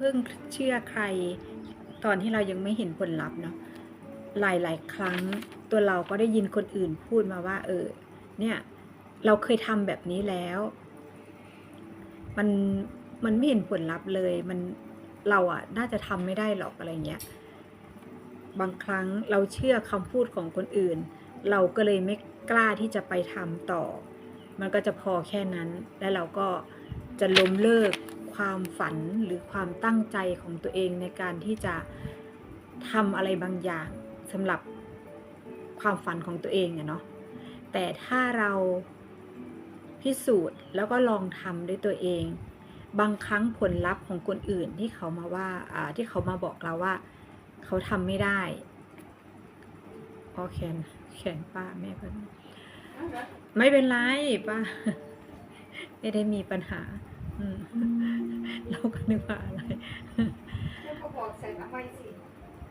พิ่งเชื่อใคร ตอนที่เรายังไม่เห็นผลลัพธ์เนาะหลาย ๆ ครั้งตัวเราก็ได้ยินคนอื่นพูดมาว่า เออ เนี่ย เราเคยทำแบบนี้แล้ว มันมันไม่เห็นผลลัพธ์เลย มันเราอะน่าจะทำไม่ได้หรอกอะไรเงี้ยบางครั้งเราเชื่อคำพูดของคนอื่น เราก็เลยไม่กล้าที่จะไปทำต่อ มันก็จะพอแค่นั้น แล้วเราก็จะล้มเลิก ความฝันหรือความตั้งใจของตัวเองในการที่จะทำอะไรบางอย่างสำหรับความฝันของตัวเองเนาะแต่ถ้าเราพิสูจน์แล้วก็ลองทำด้วยตัวเอง บางครั้งผลลัพธ์ของคนอื่นที่เขามาว่าอ่าที่เขามาบอกเราว่า เขาทำไม่ได้พอแขนแขนป้าแม่เพิ่นไม่เป็นไรป้า ไม่ได้มีปัญหา เราก็นึกว่าอะไรแล้วก็บอกใส่มาไว้สิ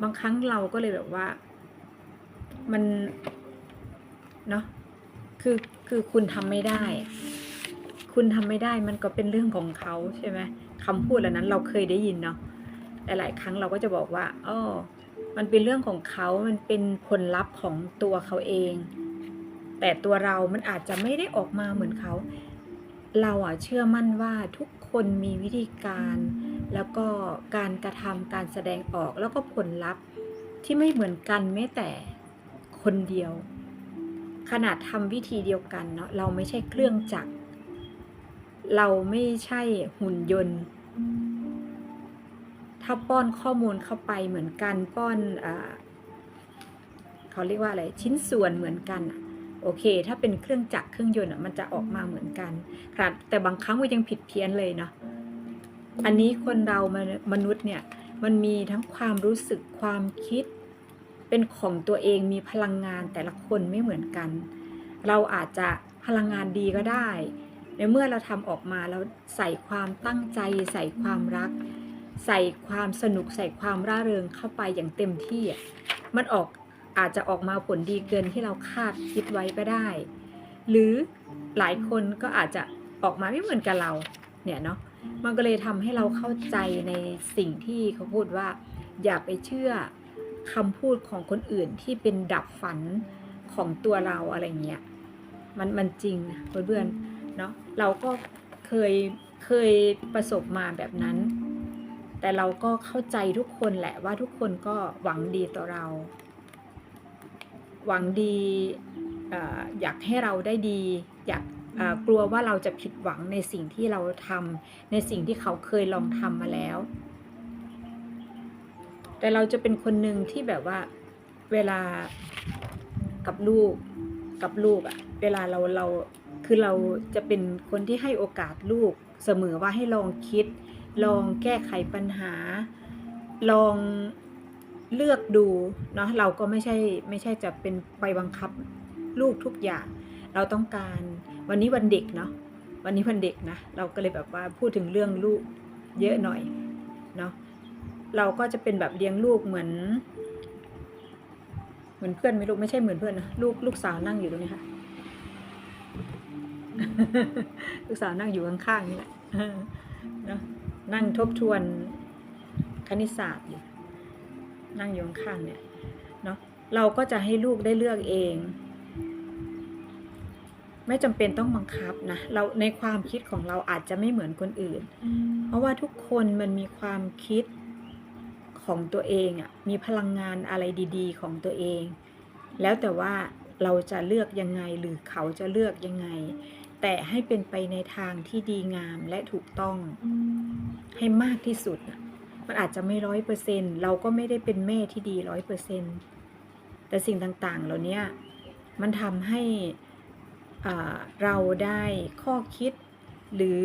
บางครั้งเราก็เลยแบบว่า มันเนาะคือคือคุณทำไม่ได้ คุณทำไม่ได้มันก็เป็นเรื่องของเขาใช่ไหมคำพูดเหล่านั้นเราเคยได้ยินเนาะหลายๆครั้งเราก็จะบอกว่าอ๋อมันเป็นเรื่องของเขา มันเป็นผลลัพธ์ของตัวเขาเอง แต่ตัวเรามันอาจจะไม่ได้ออกมาเหมือนเขา เราอะเชื่อมั่นว่าทุกคนมีวิธีการ แล้วก็การกระทำการแสดงออกแล้วก็ผลลัพธ์ที่ไม่เหมือนกันแม้แต่คนเดียว ขนาดทำวิธีเดียวกันเนาะเราไม่ใช่เครื่องจักร เราไม่ใช่หุ่นยนต์ ถ้าป้อนข้อมูลเข้าไปเหมือนกันป้อนอาเขาเรียกว่าอะไรชิ้นส่วนเหมือนกันอะ โอเค ถ้าเป็นเครื่องจักรเครื่องยนต์มันจะออกมาเหมือนกันครับแต่บางครั้งมันยังผิดเพี้ยนเลยเนาะอันนี้คนเรามนุษย์เนี่ยมันมีทั้งความรู้สึกความคิด เป็นของตัวเองมีพลังงานแต่ละคนไม่เหมือนกัน เราอาจจะพลังงานดีก็ได้ ในเมื่อเราทำออกมาแล้วใส่ความตั้งใจ ใส่ความรัก ใส่ความสนุกใส่ความร่าเริงเข้าไปอย่างเต็มที่มันออก อาจจะออกมาผลดีเกินที่เราคาดคิดไว้ก็ได้ หรือหลายคนก็อาจจะออกมาไม่เหมือนกับเราเนี่ยเนาะมันก็เลยทำให้เราเข้าใจในสิ่งที่เขาพูดว่า อย่าไปเชื่อคำพูดของคนอื่นที่เป็นดับฝันของตัวเราอะไรเงี้ยมันมันจริงนะเพื่อนๆเนาะเราก็เคยเคยประสบมาแบบนั้น แต่เราก็เข้าใจทุกคนแหละว่าทุกคนก็หวังดีต่อเรา หวังดีเอ่ออยากให้เราได้ดี อยากเอ่อกลัวว่าเราจะผิดหวังในสิ่งที่เราทำในสิ่งที่เขาเคยลองทำมาแล้ว แต่เราจะเป็นคนหนึ่งที่แบบว่าเวลากับลูกกับลูกอะเวลาเราเราคือเราจะเป็นคนที่ให้โอกาสลูกเสมอว่าให้ลองคิด ลองแก้ไขปัญหา ลอง เลือกดูเนาะเราก็ไม่ใช่ไม่ใช่จะเป็นไปบังคับลูกทุกอย่าง เราต้องการวันนี้วันเด็กเนาะวันนี้วันเด็กนะเราก็เลยแบบว่าพูดถึงเรื่องลูกเยอะหน่อยเนาะเราก็จะเป็นแบบเลี้ยงลูกเหมือน เหมือนเพื่อนไม่ลูกไม่ใช่เหมือนเพื่อนนะลูกลูกสาวนั่งอยู่ตรงนี้ค่ะลูกสาวนั่งอยู่ข้างๆนี่แหละเนาะนั่งทบทวนคณิตศาสตร์อยู่ นั่งอยู่ข้างๆเนี่ยเนาะเราก็จะให้ลูกได้เลือกเอง ไม่จำเป็นต้องบังคับนะเราในความคิดของเราอาจจะไม่เหมือนคนอื่น เพราะว่าทุกคนมันมีความคิดของตัวเองอะ่ะมีพลังงานอะไรดี ๆ ของตัวเอง แล้วแต่ว่าเราจะเลือกยังไงหรือเขาจะเลือกยังไง แต่ให้เป็นไปในทางที่ดีงามและถูกต้องให้มากที่สุดน่ะ มันอาจจะไม่ร้อยเปอร์เซ็นเราก็ไม่ได้เป็นแม่ที่ดีร้อยเปอร์เซ็นแต่สิ่งต่างๆ เหล่านี้มันทำให้เราได้ข้อคิดหรือ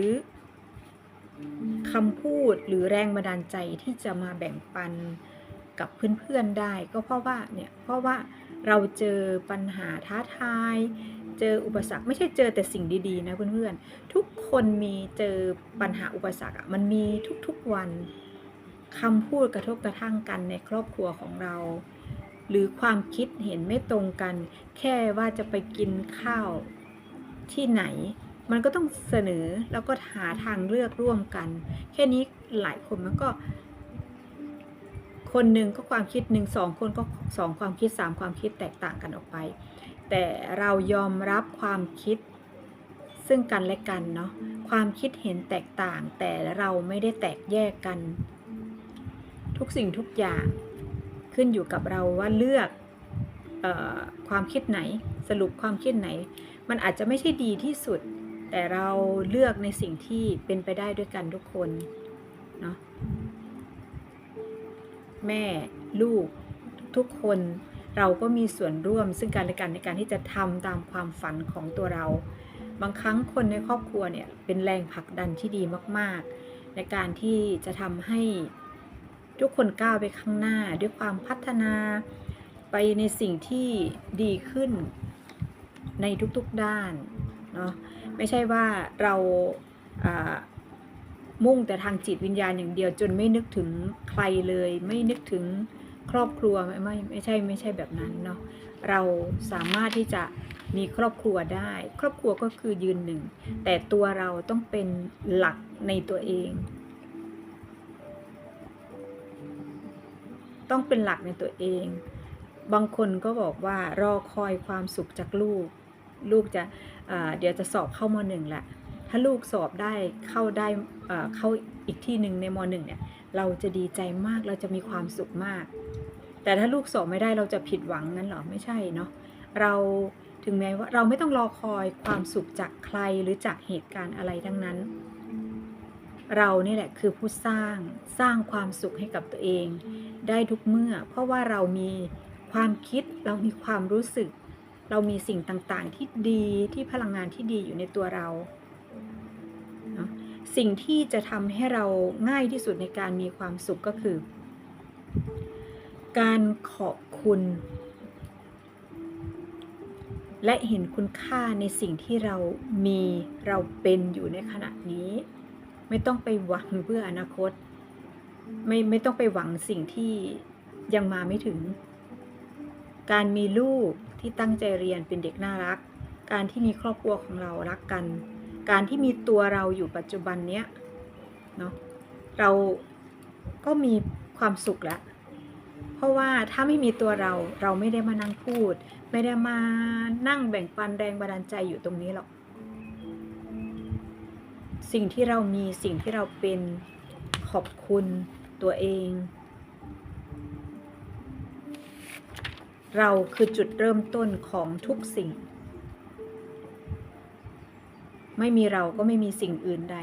คำพูดหรือแรงบันดาลใจที่จะมาแบ่งปันกับเพื่อนๆได้ ก็เพราะว่าเนี่ยเพราะว่าเราเจอปัญหาท้าทาย เจออุปสรรคไม่ใช่เจอแต่สิ่งดีๆนะเพื่อนๆทุกคนมีเจอปัญหาอุปสรรคอะมันมีทุกๆวัน คำพูดกระทบกระทั่งกันในครอบครัวของเรา หรือความคิดเห็นไม่ตรงกัน แค่ว่าจะไปกินข้าวที่ไหน มันก็ต้องเสนอแล้วก็หาทางเลือกร่วมกัน แค่นี้หลายคนมันก็ คนหนึ่งก็ความคิดหนึ่งสองคนก็สองความคิดสามความคิดแตกต่างกันออกไป แต่เรายอมรับความคิดซึ่งกันและกันเนาะความคิดเห็นแตกต่างแต่เราไม่ได้แตกแยกกัน ทุกสิ่งทุกอย่างขึ้นอยู่กับเราว่าเลือกออความคิดไหนสรุปความคิดไหน มันอาจจะไม่ใช่ดีที่สุด แต่เราเลือกในสิ่งที่เป็นไปได้ด้วยกันทุกคนเนาะแม่ลูกทุกคนเราก็มีส่วนร่วมซึ่งกันและกันในการที่จะทำตามความฝันของตัวเรา บางครั้งคนในครอบครัวเนี่ยเป็นแรงผลักดันที่ดีมาก ๆ ในการที่จะทำให้ ทุกคนก้าวไปข้างหน้าด้วยความพัฒนาไปในสิ่งที่ดีขึ้นในทุกๆด้านเนาะไม่ใช่ว่าเราอ่ามุ่งแต่ทางจิตวิญญาณอย่างเดียวจนไม่นึกถึงใครเลย ไม่นึกถึงครอบครัวไม่ไม่ไม่ใช่ไม่ใช่แบบนั้นเนาะเราสามารถที่จะมีครอบครัวได้ ครอบครัวก็คือยืนหนึ่ง แต่ตัวเราต้องเป็นหลักในตัวเอง ต้องเป็นหลักในตัวเอง บางคนก็บอกว่ารอคอยความสุขจากลูก ลูกจะเดี๋ยวจะสอบเข้ามหนึ่งแหละถ้าลูกสอบได้เข้าได้เข้าอีกที่หนึ่งในมหนึ่งเนี่ยเราจะดีใจมากเราจะมีความสุขมาก แต่ถ้าลูกสอบไม่ได้เราจะผิดหวังนั้นหรอไม่ใช่เนาะเราถึงแม้ว่าเราไม่ต้องรอคอยความสุขจากใครหรือจากเหตุการณ์อะไรทั้งนั้น เรานี่แหละคือผู้สร้างสร้างความสุขให้กับตัวเอง ได้ทุกเมื่อ เพราะว่าเรามีความคิดเรามีความรู้สึก เรามีสิ่งต่างๆที่ดีที่พลังงานที่ดีอยู่ในตัวเรา สิ่งที่จะทำให้เราง่ายที่สุดในการมีความสุขก็คือ การขอบคุณ และเห็นคุณค่าในสิ่งที่เรามีเราเป็นอยู่ในขณะนี้ ไม่ต้องไปหวังเพื่ออนาคต ไม่ไม่ต้องไปหวังสิ่งที่ยังมาไม่ถึง การมีลูกที่ตั้งใจเรียนเป็นเด็กน่ารัก การที่มีครอบครัวของเรารักกัน การที่มีตัวเราอยู่ปัจจุบันเนี้ยเนาะเราก็มีความสุขแล้วเพราะว่าถ้าไม่มีตัวเราเราไม่ได้มานั่งพูด ไม่ได้มานั่งแบ่งปันแรงบันดาลใจอยู่ตรงนี้หรอก สิ่งที่เรามีสิ่งที่เราเป็นขอบคุณตัวเอง เราคือจุดเริ่มต้นของทุกสิ่ง ไม่มีเราก็ไม่มีสิ่งอื่นใด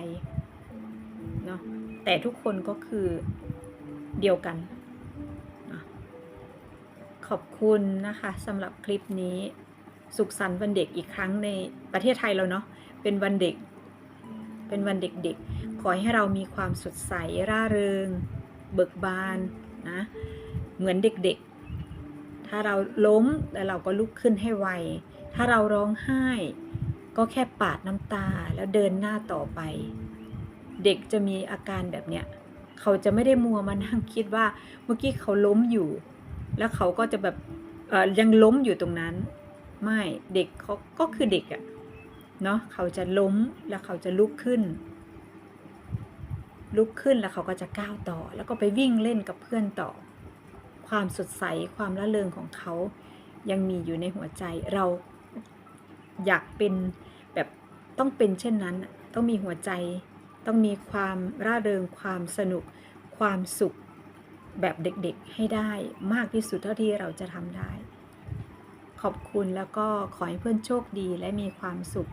เนาะแต่ทุกคนก็คือเดียวกัน ขอบคุณนะคะสำหรับคลิปนี้ สุขสันต์วันเด็กอีกครั้งในประเทศไทยเราเนาะเป็นวันเด็ก เป็นวันเด็กๆ ขอให้เรามีความสดใสร่าเริง เบิกบานนะเหมือนเด็กๆ ถ้าเราล้มแล้วเราก็ลุกขึ้นให้ไว ถ้าเราร้องไห้ ก็แค่ปาดน้ำตาแล้วเดินหน้าต่อไป เด็กจะมีอาการแบบเนี้ยเขาจะไม่ได้มัวมานั่งคิดว่าเมื่อกี้เขาล้มอยู่ แล้วเขาก็จะแบบยังล้มอยู่ตรงนั้น ไม่เด็กเขาก็คือเด็กอะ เนาะเขาจะล้มแล้วเขาจะลุกขึ้น ลุกขึ้นแล้วเขาก็จะก้าวต่อ แล้วก็ไปวิ่งเล่นกับเพื่อนต่อ ความสดใสความละเริงของเขายังมีอยู่ในหัวใจเราอยากเป็นแบบต้องเป็นเช่นนั้น ต้องมีหัวใจ ต้องมีความร่าเริงความสนุก ความสุขแบบเด็กๆให้ได้มากที่สุดเท่าที่เราจะทำได้ ขอบคุณแล้วก็ขอให้เพื่อนโชคดีและมีความสุข